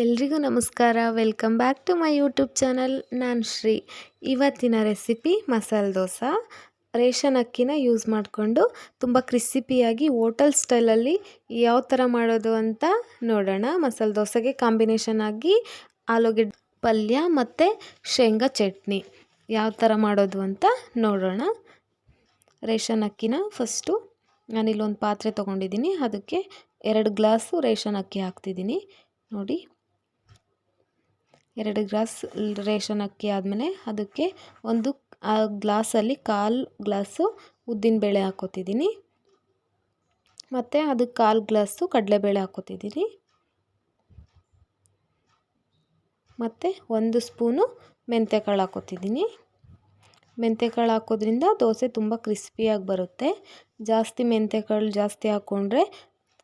ಎಲ್ರಿಗೂ ನಮಸ್ಕಾರ. Welcome back to my YouTube channel. ನಾನು ಶ್ರೀ. ಇವತ್ತಿನ ರೆಸಿಪಿ ಮಸಾಲೆ ದೋಸೆ. ರೇಷನ್ ಅಕ್ಕಿನ ಯೂಸ್ ಮಾಡಿಕೊಂಡು ತುಂಬ ಕ್ರಿಸಿಪಿಯಾಗಿ ಹೋಟೆಲ್ ಸ್ಟೈಲಲ್ಲಿ ಯಾವ ಥರ ಮಾಡೋದು ಅಂತ ನೋಡೋಣ. ಮಸಾಲೆ ದೋಸೆಗೆ ಕಾಂಬಿನೇಷನ್ ಆಗಿ ಆಲೂಗೆಡ್ಡೆ, ಪಲ್ಯ ಮತ್ತು ಶೇಂಗಾ ಚಟ್ನಿ. ಯಾವ ಥರ ಮಾಡೋದು ಅಂತ ನೋಡೋಣ. ರೇಷನ್ ಅಕ್ಕಿನ ಫಸ್ಟು ನಾನಿಲ್ಲೊಂದು ಪಾತ್ರೆ ತೊಗೊಂಡಿದ್ದೀನಿ. ಅದಕ್ಕೆ ಎರಡು ಗ್ಲಾಸು ರೇಷನ್ ಅಕ್ಕಿ ಹಾಕ್ತಿದ್ದೀನಿ. ನೋಡಿ ಎರಡು ಗ್ಲಾಸ್ ರೇಷನ್ ಅಕ್ಕಿ ಆದಮೇಲೆ ಅದಕ್ಕೆ ಒಂದು, ಆ, ಗ್ಲಾಸಲ್ಲಿ ಕಾಲು ಗ್ಲಾಸು ಉದ್ದಿನಬೇಳೆ ಹಾಕೋತಿದ್ದೀನಿ ಮತ್ತು ಅದಕ್ಕೆ ಕಾಲು ಗ್ಲಾಸು ಕಡಲೆಬೇಳೆ ಹಾಕೋತಿದ್ದೀನಿ ಮತ್ತು ಒಂದು ಸ್ಪೂನು ಮೆಂತ್ಯಕಾಳು ಹಾಕೋತಿದ್ದೀನಿ ಮೆಂತ್ಯಕಾಳು ಹಾಕೋದ್ರಿಂದ ದೋಸೆ ತುಂಬ ಕ್ರಿಸ್ಪಿಯಾಗಿ ಬರುತ್ತೆ. ಜಾಸ್ತಿ ಮೆಂತ್ಯಕಾಳು ಜಾಸ್ತಿ ಹಾಕ್ಕೊಂಡ್ರೆ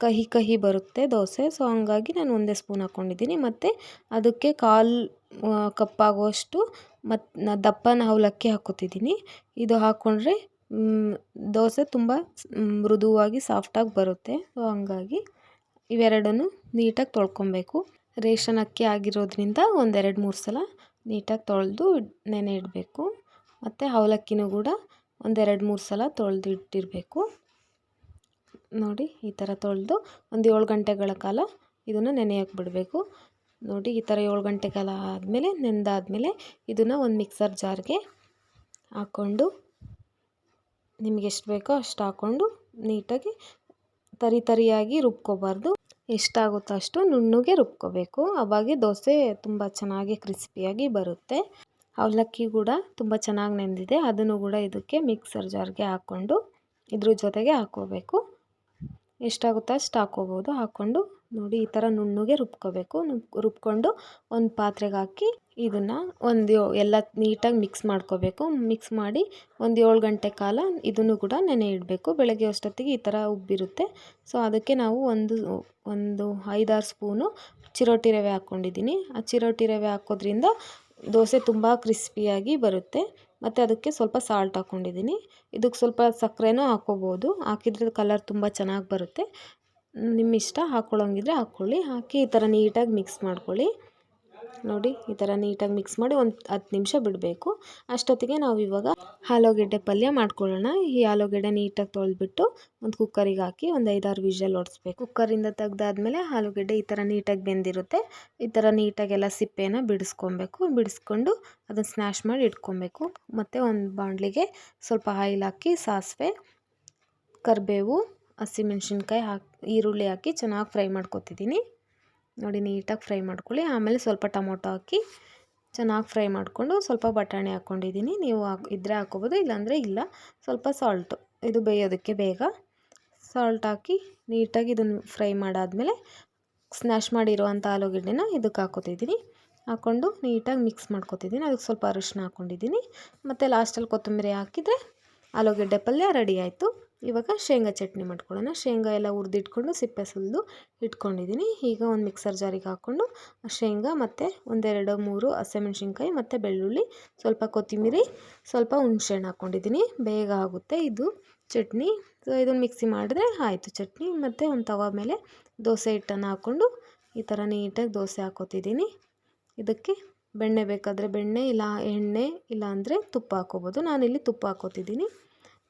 ಕಹಿ ಕಹಿ ಬರುತ್ತೆ ದೋಸೆ. ಸೊ ಹಂಗಾಗಿ ನಾನು ಒಂದೇ ಸ್ಪೂನ್ ಹಾಕ್ಕೊಂಡಿದ್ದೀನಿ ಮತ್ತು ಅದಕ್ಕೆ ಕಾಲು ಕಪ್ಪಾಗುವಷ್ಟು ಮತ್ತು ದಪ್ಪನ ಅವಲಕ್ಕಿ ಹಾಕ್ಕೊತಿದ್ದೀನಿ ಇದು ಹಾಕ್ಕೊಂಡ್ರೆ ದೋಸೆ ತುಂಬ ಮೃದುವಾಗಿ ಸಾಫ್ಟಾಗಿ ಬರುತ್ತೆ. ಸೊ ಹಂಗಾಗಿ ಇವೆರಡನ್ನು ನೀಟಾಗಿ ತೊಳ್ಕೊಬೇಕು. ರೇಷನ್ ಅಕ್ಕಿ ಆಗಿರೋದ್ರಿಂದ ಒಂದೆರಡು ಮೂರು ಸಲ ನೀಟಾಗಿ ತೊಳೆದು ನೆನೆ ಇಡಬೇಕು. ಮತ್ತು ಅವಲಕ್ಕಿನೂ ಕೂಡ ಒಂದೆರಡು ಮೂರು ಸಲ ತೊಳೆದು ಇಟ್ಟಿರಬೇಕು. ನೋಡಿ ಈ ಥರ ತೊಳೆದು ಒಂದು ಏಳು ಗಂಟೆಗಳ ಕಾಲ ಇದನ್ನು ನೆನೆಯೋಕೆ ಬಿಡಬೇಕು. ನೋಡಿ ಈ ಥರ ಏಳು ಗಂಟೆ ಕಾಲ ಆದಮೇಲೆ ನೆನೆದಾದ್ಮೇಲೆ ಇದನ್ನು ಒಂದು ಮಿಕ್ಸರ್ ಜಾರ್ಗೆ ಹಾಕ್ಕೊಂಡು ನಿಮಗೆ ಎಷ್ಟು ಬೇಕೋ ಅಷ್ಟು ಹಾಕ್ಕೊಂಡು ನೀಟಾಗಿ ತರಿ ತರಿಯಾಗಿ ರುಬ್ಕೋಬಾರ್ದು. ಎಷ್ಟಾಗುತ್ತೋ ಅಷ್ಟು ನುಣ್ಣಗೆ ರುಬ್ಕೋಬೇಕು. ಅವಾಗೆ ದೋಸೆ ತುಂಬ ಚೆನ್ನಾಗಿ ಕ್ರಿಸ್ಪಿಯಾಗಿ ಬರುತ್ತೆ. ಅವಲಕ್ಕಿ ಕೂಡ ತುಂಬ ಚೆನ್ನಾಗಿ ನೆಂದಿದೆ. ಅದನ್ನು ಕೂಡ ಇದಕ್ಕೆ ಮಿಕ್ಸರ್ ಜಾರ್ಗೆ ಹಾಕ್ಕೊಂಡು ಇದ್ರ ಜೊತೆಗೆ ಹಾಕ್ಕೋಬೇಕು. ಎಷ್ಟಾಗುತ್ತೋ ಅಷ್ಟು ಹಾಕ್ಕೋಬೋದು ಹಾಕ್ಕೊಂಡು ನೋಡಿ ಈ ಥರ ನುಣ್ಣಗೆ ರುಬ್ಕೋಬೇಕು. ರುಬ್ಕೊಂಡು ಒಂದು ಪಾತ್ರೆಗೆ ಹಾಕಿ ಇದನ್ನು ಒಂದು ಎಲ್ಲ ನೀಟಾಗಿ ಮಿಕ್ಸ್ ಮಾಡ್ಕೋಬೇಕು. ಮಿಕ್ಸ್ ಮಾಡಿ ಒಂದು ಏಳು ಗಂಟೆ ಕಾಲ ಇದನ್ನು ಕೂಡ ನೆನೆ ಇಡಬೇಕು. ಬೆಳಗ್ಗೆ ಅಷ್ಟೊತ್ತಿಗೆ ಈ ಥರ ಉಬ್ಬಿರುತ್ತೆ. ಸೊ, ಅದಕ್ಕೆ ನಾವು ಒಂದು ಒಂದು ಐದಾರು ಸ್ಪೂನು ಚಿರೋಟಿ ರವೆ ಹಾಕ್ಕೊಂಡಿದ್ದೀನಿ. ಆ ಚಿರೋಟಿ ರವೆ ಹಾಕೋದ್ರಿಂದ ದೋಸೆ ತುಂಬ ಕ್ರಿಸ್ಪಿಯಾಗಿ ಬರುತ್ತೆ. ಮತ್ತು ಅದಕ್ಕೆ ಸ್ವಲ್ಪ ಸಾಲ್ಟ್ ಹಾಕ್ಕೊಂಡಿದ್ದೀನಿ ಇದಕ್ಕೆ ಸ್ವಲ್ಪ ಸಕ್ಕರೆನೂ ಹಾಕ್ಕೋಬೋದು ಹಾಕಿದ್ರೆ ಕಲರ್ ತುಂಬ ಚೆನ್ನಾಗಿ ಬರುತ್ತೆ. ನಿಮ್ಮ ಇಷ್ಟ ಹಾಕ್ಕೊಳ್ಳೋಂಗಿದ್ರೆ ಹಾಕ್ಕೊಳ್ಳಿ ಹಾಕಿ ಈ ಥರ ನೀಟಾಗಿ ಮಿಕ್ಸ್ ಮಾಡ್ಕೊಳ್ಳಿ. ನೋಡಿ, ಈ ಥರ ನೀಟಾಗಿ ಮಿಕ್ಸ್ ಮಾಡಿ ಒಂದು ಹತ್ತು ನಿಮಿಷ ಬಿಡಬೇಕು. ಅಷ್ಟೊತ್ತಿಗೆ ನಾವು ಇವಾಗ ಆಲೂಗೆಡ್ಡೆ ಪಲ್ಯ ಮಾಡ್ಕೊಳ್ಳೋಣ. ಈ ಆಲೂಗೆಡ್ಡೆ ನೀಟಾಗಿ ತೊಳೆದ್ಬಿಟ್ಟು ಒಂದು ಕುಕ್ಕರಿಗೆ ಹಾಕಿ ಒಂದು ಐದಾರು ವಿಷಲ್ ಹೊಡಿಸ್ಬೇಕು ಕುಕ್ಕರಿಂದ ತೆಗ್ದಾದ್ಮೇಲೆ ಆಲೂಗೆಡ್ಡೆ ಈ ಥರ ನೀಟಾಗಿ ಬೆಂದಿರುತ್ತೆ. ಈ ಥರ ನೀಟಾಗೆಲ್ಲ ಸಿಪ್ಪೆನ ಬಿಡಿಸ್ಕೊಬೇಕು. ಬಿಡಿಸ್ಕೊಂಡು ಅದನ್ನು ಸ್ನ್ಯಾಶ್ ಮಾಡಿ ಇಟ್ಕೊಬೇಕು. ಮತ್ತು ಒಂದು ಬಾಣಲಿಗೆ ಸ್ವಲ್ಪ ಆಯಿಲ್ ಹಾಕಿ, ಸಾಸಿವೆ, ಕರಿಬೇವು, ಹಸಿಮೆಣ್ಸಿನ್ಕಾಯಿ ಹಾಕಿ, ಈರುಳ್ಳಿ ಹಾಕಿ ಚೆನ್ನಾಗಿ ಫ್ರೈ ಮಾಡ್ಕೊತಿದ್ದೀನಿ. ನೋಡಿ ನೀಟಾಗಿ ಫ್ರೈ ಮಾಡ್ಕೊಳ್ಳಿ. ಆಮೇಲೆ ಸ್ವಲ್ಪ ಟೊಮೊಟೊ ಹಾಕಿ ಚೆನ್ನಾಗಿ ಫ್ರೈ ಮಾಡಿಕೊಂಡು ಸ್ವಲ್ಪ ಬಟಾಣಿ ಹಾಕ್ಕೊಂಡಿದ್ದೀನಿ. ನೀವು ಹಾಕಿ ಇದ್ದರೆ ಹಾಕ್ಕೋಬೋದು, ಇಲ್ಲಾಂದರೆ ಇಲ್ಲ. ಸ್ವಲ್ಪ ಸಾಲ್ಟು ಇದು ಬೇಯೋದಕ್ಕೆ ಬೇಗ. ಸಾಲ್ಟ್ ಹಾಕಿ ನೀಟಾಗಿ ಇದನ್ನು ಫ್ರೈ ಮಾಡಾದಮೇಲೆ ಸ್ನ್ಯಾಶ್ ಮಾಡಿರುವಂಥ ಆಲೂಗಡ್ಡೆನ ಇದಕ್ಕೆ ಹಾಕೋತಿದ್ದೀನಿ ಹಾಕ್ಕೊಂಡು ನೀಟಾಗಿ ಮಿಕ್ಸ್ ಮಾಡ್ಕೊತಿದ್ದೀನಿ. ಅದಕ್ಕೆ ಸ್ವಲ್ಪ ಅರಿಶಿನ ಹಾಕ್ಕೊಂಡಿದ್ದೀನಿ. ಮತ್ತು ಲಾಸ್ಟಲ್ಲಿ ಕೊತ್ತಂಬರಿ ಹಾಕಿದರೆ ಆಲೂಗಡ್ಡೆ ಪಲ್ಯ ರೆಡಿ ಆಯಿತು. ಇವಾಗ ಶೇಂಗಾ ಚಟ್ನಿ ಮಾಡ್ಕೊಳ್ಳೋಣ. ಶೇಂಗಾ ಎಲ್ಲ ಹುರಿದಿಟ್ಕೊಂಡು ಸಿಪ್ಪೆ ಸುಲಿದು ಇಟ್ಕೊಂಡಿದ್ದೀನಿ. ಈಗ ಒಂದು ಮಿಕ್ಸರ್ ಜಾರಿಗೆ ಹಾಕ್ಕೊಂಡು ಶೇಂಗಾ ಮತ್ತು ಒಂದೆರಡು ಮೂರು ಹಸಿಮೆಣ್ಸಿನ್ಕಾಯಿ ಮತ್ತು ಬೆಳ್ಳುಳ್ಳಿ, ಸ್ವಲ್ಪ ಕೊತ್ತಂಬರಿ ಸ್ವಲ್ಪ ಹುಣ್ಸೆಹಣ್ಣು ಹಾಕ್ಕೊಂಡಿದ್ದೀನಿ. ಬೇಗ ಆಗುತ್ತೆ ಇದು ಚಟ್ನಿ. ಸೊ ಇದನ್ನು ಮಿಕ್ಸಿ ಮಾಡಿದ್ರೆ ಆಯಿತು ಚಟ್ನಿ. ಮತ್ತು ಒಂದು ತವ ಮೇಲೆ ದೋಸೆ ಹಿಟ್ಟನ್ನು ಹಾಕ್ಕೊಂಡು ಈ ಥರ ನೀಟಾಗಿ ದೋಸೆ ಹಾಕೋತಿದ್ದೀನಿ. ಇದಕ್ಕೆ ಬೆಣ್ಣೆ ಬೇಕಾದರೆ ಬೆಣ್ಣೆ, ಇಲ್ಲ ಎಣ್ಣೆ ಇಲ್ಲ ಅಂದರೆ ತುಪ್ಪ ಹಾಕ್ಕೋಬೋದು. ನಾನಿಲ್ಲಿ ತುಪ್ಪ ಹಾಕೋತಿದ್ದೀನಿ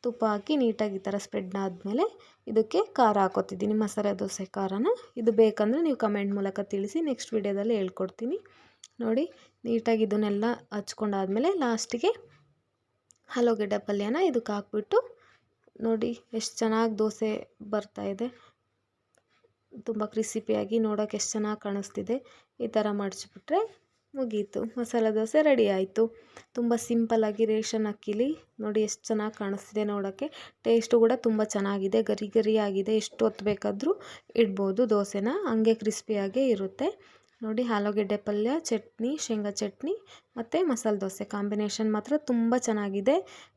ತುಪ್ಪ ಹಾಕಿ ನೀಟಾಗಿ ಈ ಥರ ಸ್ಪ್ರೆಡ್ ಆದಮೇಲೆ ಇದಕ್ಕೆ ಖಾರ ಹಾಕೋತಿದ್ದೀನಿ, ಮಸಾಲೆ ದೋಸೆ ಖಾರನ. ಇದು ಬೇಕಂದರೆ ನೀವು ಕಮೆಂಟ್ ಮೂಲಕ ತಿಳಿಸಿ ನೆಕ್ಸ್ಟ್ ವೀಡಿಯೋದಲ್ಲಿ ಹೇಳ್ಕೊಡ್ತೀನಿ. ನೋಡಿ, ನೀಟಾಗಿ ಇದನ್ನೆಲ್ಲ ಹಚ್ಕೊಂಡಾದ್ಮೇಲೆ ಲಾಸ್ಟಿಗೆ ಆಲೂಗೆಡ್ಡೆ ಪಲ್ಯನ ಇದಕ್ಕೆ ಹಾಕ್ಬಿಟ್ಟು, ನೋಡಿ, ಎಷ್ಟು ಚೆನ್ನಾಗಿ ದೋಸೆ ಬರ್ತಾಯಿದೆ ತುಂಬ ಕ್ರಿಸಿಪಿಯಾಗಿ ನೋಡೋಕೆ ಎಷ್ಟು ಚೆನ್ನಾಗಿ ಕಾಣಿಸ್ತಿದೆ. ಈ ಥರ ಮಡಚಿಬಿಟ್ರೆ ಮುಗೀತು. ಮಸಾಲೆ ದೋಸೆ ರೆಡಿ ಆಯಿತು. ತುಂಬ ಸಿಂಪಲ್ಲಾಗಿ ರೇಷನ್ ಅಕ್ಕಿಲಿ ನೋಡಿ ಎಷ್ಟು ಚೆನ್ನಾಗಿ ಕಾಣಿಸ್ತಿದೆ ನೋಡೋಕ್ಕೆ ಟೇಸ್ಟು ಕೂಡ ತುಂಬ ಚೆನ್ನಾಗಿದೆ. ಗರಿ ಗರಿಯಾಗಿದೆ. ಎಷ್ಟು ಹೊತ್ತು ಬೇಕಾದರೂ ಇಡ್ಬೋದು ದೋಸೆನ. ಹಂಗೆ ಕ್ರಿಸ್ಪಿಯಾಗೇ ಇರುತ್ತೆ. ನೋಡಿ ಆಲೂಗೆಡ್ಡೆ ಪಲ್ಯ, ಚಟ್ನಿ, ಶೇಂಗಾ ಚಟ್ನಿ ಮತ್ತು ಮಸಾಲೆ ದೋಸೆ ಕಾಂಬಿನೇಷನ್ ಮಾತ್ರ ತುಂಬ ಚೆನ್ನಾಗಿದೆ.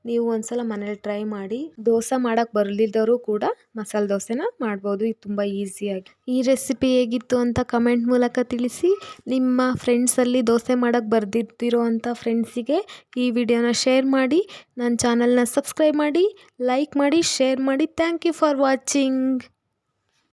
ನೀವು ಒಂದ್ಸಲ ಮನೇಲಿ ಟ್ರೈ ಮಾಡಿ. ದೋಸೆ ಮಾಡೋಕ್ಕೆ ಬರಲಿದ್ದವರು ಕೂಡ ಮಸಾಲೆ ದೋಸೆನ ಮಾಡ್ಬೋದು. ಇದು ತುಂಬ ಈಸಿಯಾಗಿ. ಈ ರೆಸಿಪಿ ಹೇಗಿತ್ತು ಅಂತ ಕಮೆಂಟ್ ಮೂಲಕ ತಿಳಿಸಿ. ನಿಮ್ಮ ಫ್ರೆಂಡ್ಸಲ್ಲಿ ದೋಸೆ ಮಾಡೋಕ್ಕೆ ಬರ್ದಿದ್ದಿರೋ ಅಂಥ ಫ್ರೆಂಡ್ಸಿಗೆ ಈ ವಿಡಿಯೋನ ಶೇರ್ ಮಾಡಿ. ನನ್ನ ಚಾನಲ್ನ ಸಬ್ಸ್ಕ್ರೈಬ್ ಮಾಡಿ ಲೈಕ್ ಮಾಡಿ ಶೇರ್ ಮಾಡಿ. Thank you for watching